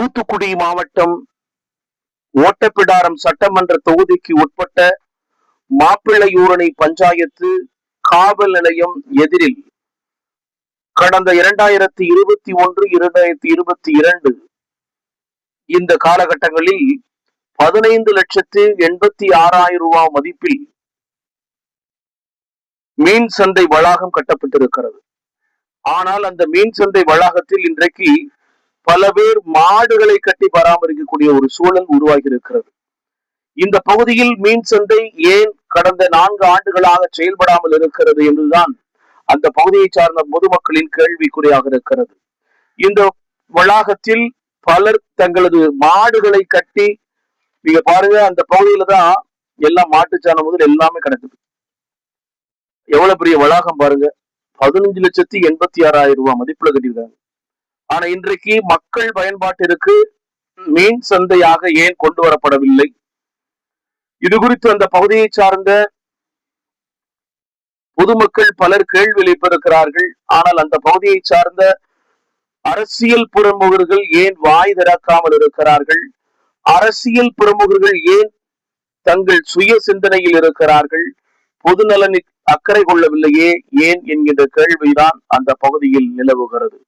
தூத்துக்குடி மாவட்டம் ஓட்டப்பிடாரம் சட்டமன்ற தொகுதிக்கு உட்பட்ட மாப்பிள்ளையூரணி பஞ்சாயத்து காவல் நிலையம் எதிரில் கடந்த இரண்டாயிரத்தி இருபத்தி ஒன்று இரண்டாயிரத்தி இருபத்தி இரண்டு இந்த காலகட்டங்களில் பதினைந்து லட்சத்து எண்பத்தி ஆறாயிரம் ரூபாய் மதிப்பில் மீன் சந்தை வளாகம் கட்டப்பட்டிருக்கிறது. ஆனால் அந்த மீன் சந்தை வளாகத்தில் இன்றைக்கு பல பேர் மாடுகளை கட்டி பராமரிக்கக்கூடிய ஒரு சூழல் உருவாகி இருக்கிறது இந்த பகுதியில் மீன் சந்தை ஏன் கடந்த நான்கு ஆண்டுகளாக செயல்படாமல் இருக்கிறது என்றுதான் அந்த பகுதியை சார்ந்த பொதுமக்களின் கேள்விக்குறியாக இருக்கிறது. இந்த வளாகத்தில் பலர் தங்களது மாடுகளை கட்டி நீங்க பாருங்க அந்த பகுதியில தான் எல்லாம் மாட்டுச்சாணம் முதல் எல்லாமே கிடக்குது. எவ்வளவு பெரிய வளாகம் பாருங்க. பதினஞ்சு லட்சத்தி எண்பத்தி ஆறாயிரம் ரூபாய் மதிப்புல கட்டியிருக்காங்க. ஆனா இன்றைக்கு மக்கள் பயன்பாட்டிற்கு மீன் சந்தையாக ஏன் கொண்டு வரப்படவில்லை? இது குறித்து அந்த பகுதியை சார்ந்த பொதுமக்கள் பலர் கேள்வி எழுப்பியிருக்கிறார்கள். ஆனால் அந்த பகுதியை சார்ந்த அரசியல் பிரமுகர்கள் ஏன் வாய் திறக்காமல் இருக்கிறார்கள்? அரசியல் பிரமுகர்கள் ஏன் தங்கள் சுய சிந்தனையில் இருக்கிறார்கள்? பொது நலனில் அக்கறை கொள்ளவில்லையே ஏன் என்கின்ற கேள்விதான் அந்த பகுதியில் நிலவுகிறது.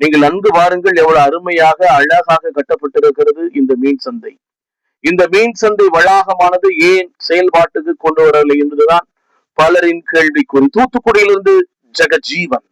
நீங்கள் நன்கு பாருங்கள் எவ்வளவு அருமையாக அழகாக கட்டப்பட்டிருக்கிறது இந்த மீன் சந்தை. இந்த மீன் சந்தை வளாகமானது ஏன் செயல்பாட்டுக்கு கொண்டு வரவில்லை என்பதுதான் பலரின் கேள்விக்குறி தூத்துக்குடியிலிருந்து ஜெகஜீவன்.